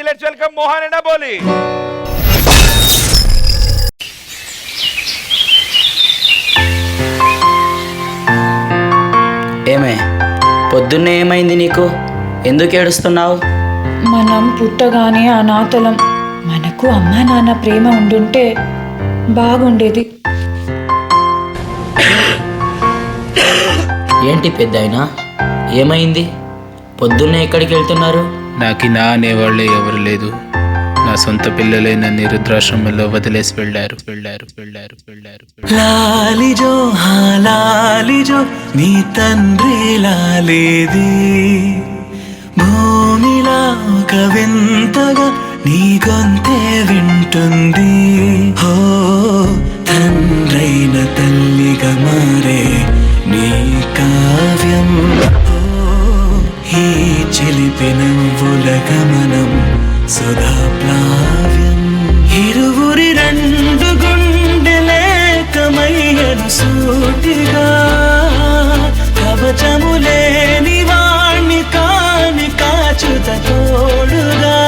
నుంచి let's welcome Mohan and Aboli ఏమే పొద్దున్నే ఏమైంది నీకు? ఎందుకు ఏడుస్తున్నావు? మనం పుట్టగానే అనాథలం. మనకు అమ్మా నాన్న ప్రేమ ఉండుంటే బాగుండేది. ఏంటి పెద్దాయనా? ఏమైంది? పొద్దున్నే ఎక్కడికి వెళ్తున్నారు? నాకు నా అనేవాళ్ళే ఎవరు లేదు. నా సొంత పిల్లలే నన్ను నిరుద్రాశ్రమంలో వదిలేసి వెళ్ళారు. వెళ్ళారు. వెళ్ళారు. వెళ్ళారు. లాలిజో లాలిజో నీ తండ్రి లాలేది భూమిలా ఒక వింతగా నీ గొంతే వింటుంది. హో తండ్రైన తల్లిగా మారే కమలం సుధా ప్లావ్యం. ఇరువురి రెండు గుండెలేకమయ్యను సూటిగా. కవచము లేని వాణ్ణి కాని కాచుత తోడుగా.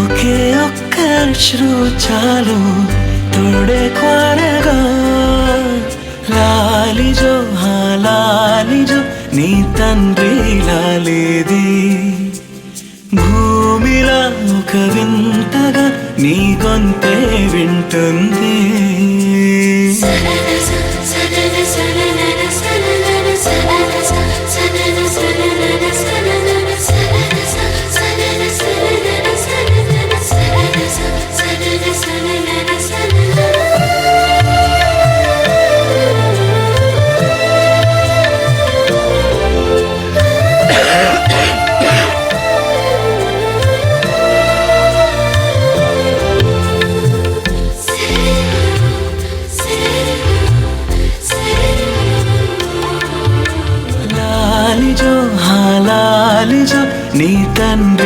ఒకే ఒక్క శ్రు చాలు తోడే క్వారగా లాలిజో హా లాలిజో నీ తండ్రి వింతగా నీ గొంతే వింటుంది.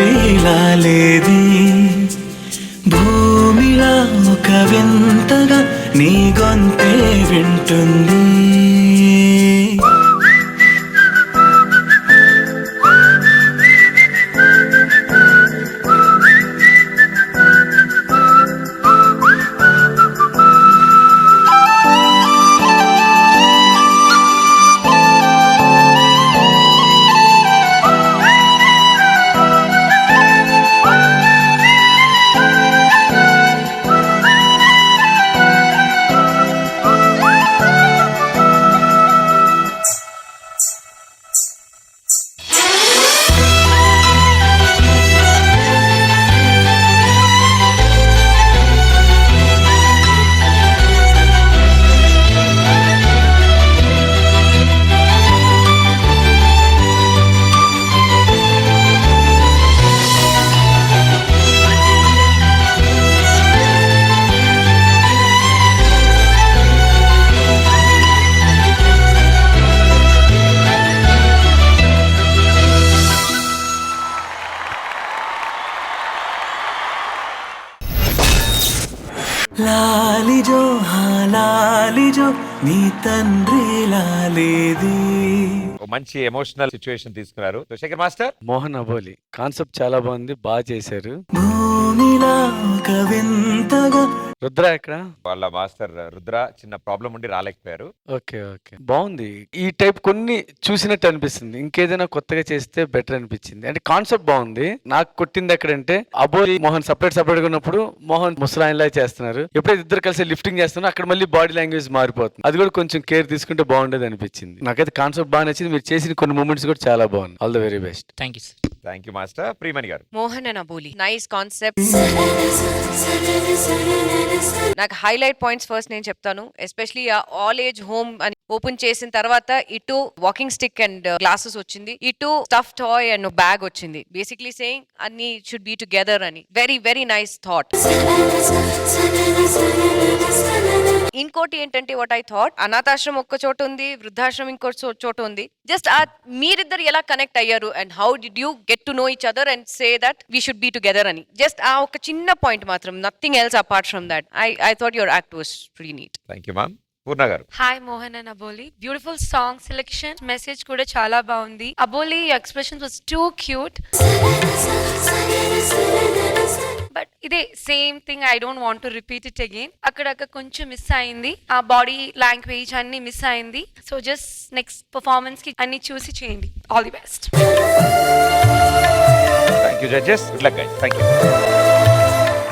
తండ్రి లాలేది భూమిలా ఒక వింతగా నీ గొంతే వింటుంది. హా లాలిజో నీ తండ్రి లాలేది మంచి ఎమోషనల్ సిచ్యువేషన్ తీసుకున్నారు. So Shekhar master? Mohan Aboli concept చాలా బాగుంది బాగా చేశారు. భూమిలా రుద్ర ఎక్కడ? వాళ్ళ మాస్టర్ రుద్ర చిన్న ప్రాబ్లం ఉండి రాలేకపోయారు. Okay okay. బాగుంది. ఈ టైప్ కొన్ని చూసినట్టు అనిపిస్తుంది. ఇంకేదైనా కొత్తగా చేస్తే బెటర్ అనిపించింది. అంటే కాన్సెప్ట్ బాగుంది. నాకు కొట్టింది ఎక్కడంటే అబోలి మోహన్ సపరేట్ సపరేట్గా ఉన్నప్పుడు మోహన్ ముసలాయిన్లా చేస్తున్నారు. ఎప్పుడైతే ఇద్దరు కలిసి లిఫ్టింగ్ చేస్తున్నారో అక్కడ మళ్ళీ బాడీ లాంగ్వేజ్ మారిపోతుంది. అది కూడా కొంచెం కేర్ తీసుకుంటే బాగుండేది అనిపించింది. నాకైతే కాన్సెప్ట్ బాగా నచ్చింది. మీరు చేసిన కొన్ని మూమెంట్స్ కూడా చాలా బాగుంది all the very best thank you thank you master Priyamani garu. Mohan and Aboli nice concept నాకు హైలైట్ పాయింట్స్ ఫస్ట్ నేను చెప్తాను. ఎస్పెషలీ ఆ ఆల్ ఏజ్ హోమ్ అని ఓపెన్ చేసిన తర్వాత ఇటు వాకింగ్ స్టిక్ అండ్ గ్లాసెస్ వచ్చింది. ఇటు స్టఫ్ టాయ్ అండ్ బ్యాగ్ వచ్చింది. బేసిక్లీ సేయింగ్ అన్ని షుడ్ బీ టుగెదర్ అని. వెరీ వెరీ నైస్ థాట్ ఇంకోటి ఏంటంటే వాట్ ఐ థాట్ అనాథాశ్రమం ఒక్క చోట ఉంది వృద్ధాశ్రమం ఇంకో చోట ఉంది. జస్ట్ ఆ మీరిద్దరు ఎలా కనెక్ట్ అయ్యారు and how did you get to know each other and say that we should be together అని. జస్ట్ ఆ ఒక చిన్న పాయింట్ మాత్రం nothing else apart from that I I thought your act was pretty neat thank you ma'am Purna garu. Hi Mohan and Aboli beautiful song selection message కూడా చాలా బాగుంది. Aboli expression was too cute but ఇదే same thing I don't want to repeat it again అక్కడక్కడ కొంచెం miss అయింది. ఆ body language అన్ని miss అయింది. సో జస్ట్ నెక్స్ట్ పర్ఫార్మెన్స్కి అన్ని చూసి చేయండి. All the best thank you judges good luck thank you